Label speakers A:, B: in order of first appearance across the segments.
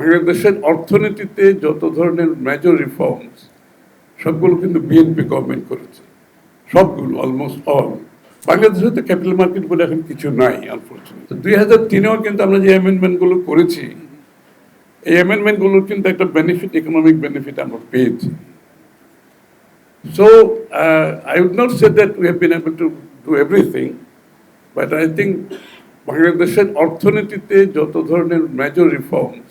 A: বাংলাদেশের অর্থনীতিতে যত ধরনের মেজর রিফর্মস সবগুলো কিন্তু বিএনপি গভর্নমেন্ট করেছে। সবগুলো অলমোস্ট অল বাংলাদেশে তো ক্যাপিটাল মার্কেট বলে এখন কিছু নাই আনফর্চুনেট দুই হাজার তিনেও কিন্তু আমরা যে অ্যামেন্ডমেন্টগুলো করেছি, এই অ্যামেন্ডমেন্টগুলোর কিন্তু একটা বেনিফিট ইকোনমিক বেনিফিট আমরা পেয়েছি। So I would not say that we have been able to do everything but I think বাংলাদেশের অর্থনীতিতে যত ধরনের মেজর রিফর্মস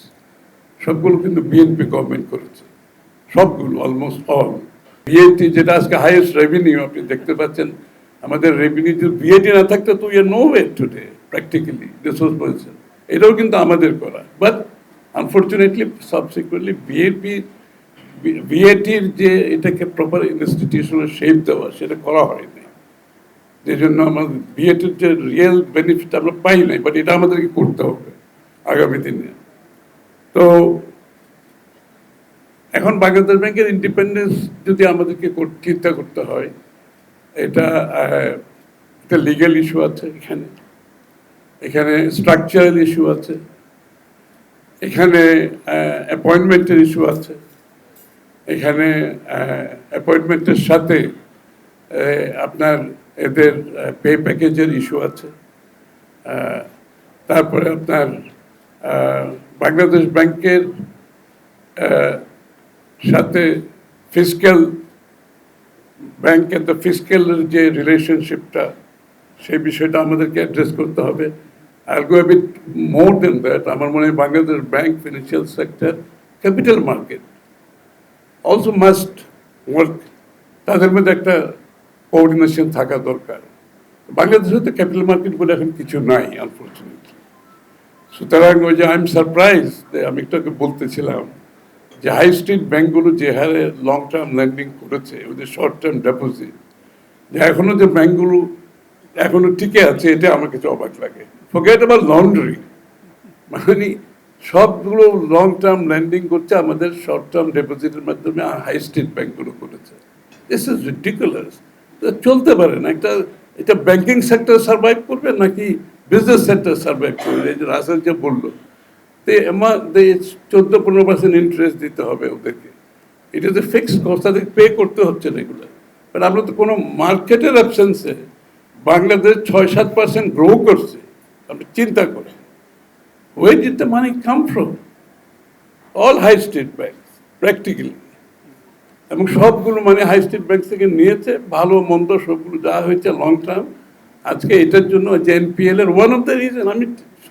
A: সবগুলো কিন্তু বিএনপি গভর্নমেন্ট করেছে। সবগুলো অলমোস্ট অল বিএটি যেটা আজকে হাইয়েস্ট রেভিনিউ আপনি দেখতে পাচ্ছেন, আমাদের রেভিনিউ যদি বিএটি না থাকতো, তো ইয়ে no way today practically resource position এটাও কিন্তু আমাদের করা। বাট আনফর্চুনেটলি সাবসিকুয়েন্টলি বিএপি বিএটির যে এটাকে প্রপার ইনস্টিটিউশনাল শেপ দেওয়া, সেটা করা হয়নি। যে জন্য আমাদের বিএটির যে রিয়েল বেনিফিট আমরা পাই নাই বাট এটা আমাদেরকে করতে হবে আগামী দিনে। তো এখন বাংলাদেশ ব্যাংকের ইন্ডিপেন্ডেন্স যদি আমাদেরকে চিন্তা করতে হয়, এটা একটা লিগ্যাল ইস্যু আছে এখানে। এখানে স্ট্রাকচারাল ইস্যু আছে। এখানে অ্যাপয়েন্টমেন্টের ইস্যু আছে। এখানে অ্যাপয়েন্টমেন্টের সাথে আপনার এদের পে প্যাকেজের ইস্যু আছে। তারপরে আপনার বাংলাদেশ ব্যাংকের সাথে ফিজিক্যাল ব্যাংক এন্ড দ্য ফিজিক্যালের যে রিলেশনশিপটা সেই বিষয়টা আমাদেরকে অ্যাড্রেস করতে হবে। I go bit more than that আমার মনে হয় Bangladesh bank financial sector capital market also must work তাদের মধ্যে একটা কোঅর্ডিনেশন থাকা দরকার। বাংলাদেশে তো ক্যাপিটাল মার্কেট বলে এখন কিছু নাই আনফর্চুনেটলি সুতরাং ওই যে আই এম সারপ্রাইজ আমি একটু আগে বলতেছিলাম যে হাই স্ট্রিট ব্যাংকগুলো যে হারে লং টার্ম লেন্ডিং করেছে ওদের শর্ট টার্ম ডিপোজিট যে এখনও যে ব্যাংকগুলো এখনও টিকে আছে, এটা আমার কাছে অবাক লাগে। ফোকেট আবার লন্ড্রি মানে সবগুলো লং টার্ম ল্যান্ডিং করছে, আমাদের শর্ট টার্ম ডিপোজিটের মাধ্যমে হাই স্ট্রিট ব্যাংকগুলো করেছে। দিস ইজ রিডিকুলাস চলতে পারে না, একটা, এটা ব্যাংকিং সেক্টর সার্ভাইভ করবে নাকি বিজনেস সেক্টর সার্ভাইভ করবে এই যে রাসেল যে বলল, তে আমার চোদ্দ, পনেরো পার্সেন্ট ইন্টারেস্ট দিতে হবে ওদেরকে। এটা যে ফিক্স কস্ট পে করতে হচ্ছে না এগুলো। বাট আমরা তো কোনো মার্কেটের অ্যাবসেন্সে বাংলাদেশ ছয় সাত পার্সেন্ট গ্রো করছে। আপনি চিন্তা করেন। Way did the money come from all high street bank practically এবং সবগুলো মানে হাই স্ট্রিট ব্যাংক থেকে নিয়েছে, ভালো, মন্দ সবগুলো যা হয়েছে লং টার্ম আজকে এটার জন্য যে এনপিএল এর ওয়ান অফ দ্য রিজন আমি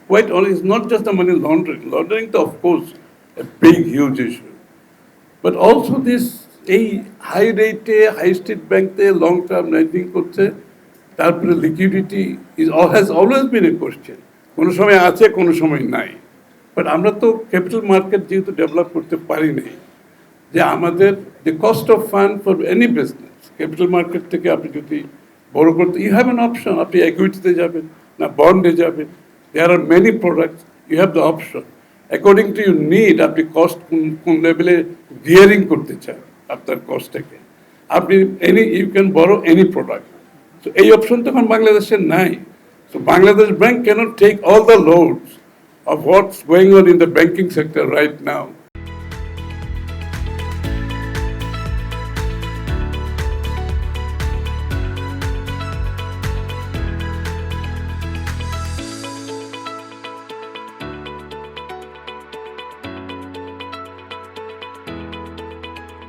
A: quite on is not just the money laundering laundering তো of course big huge issue but also this এই হাই রেটে হাই স্ট্রিট ব্যাংকে লং টার্ম লেন্ডিং করছে, তারপরে liquidity is all has always been a question কোনো সময় আছে, কোনো সময় নাই. বাট আমরা তো ক্যাপিটাল মার্কেট যেহেতু ডেভেলপ করতে পারি নাই, যে আমাদের যে cost of fund for any business capital market থেকে আপনি যদি বড় করতে ইউ হ্যাভ অ্যান অপশন আপনি ইকুইটিতে যাবেন, না বন্ডে যাবেন। There are many products you have the option according to you need আপনি কস্ট কোন কোন লেভেলে গিয়ারিং করতে চান, আপনার কস্টটাকে আপনি এনি ইউ ক্যান বড় এনি প্রোডাক্ট তো এই অপশন তখন বাংলাদেশের নাই। So Bangladesh bank cannot take all the loads of what's going on in the banking sector right now.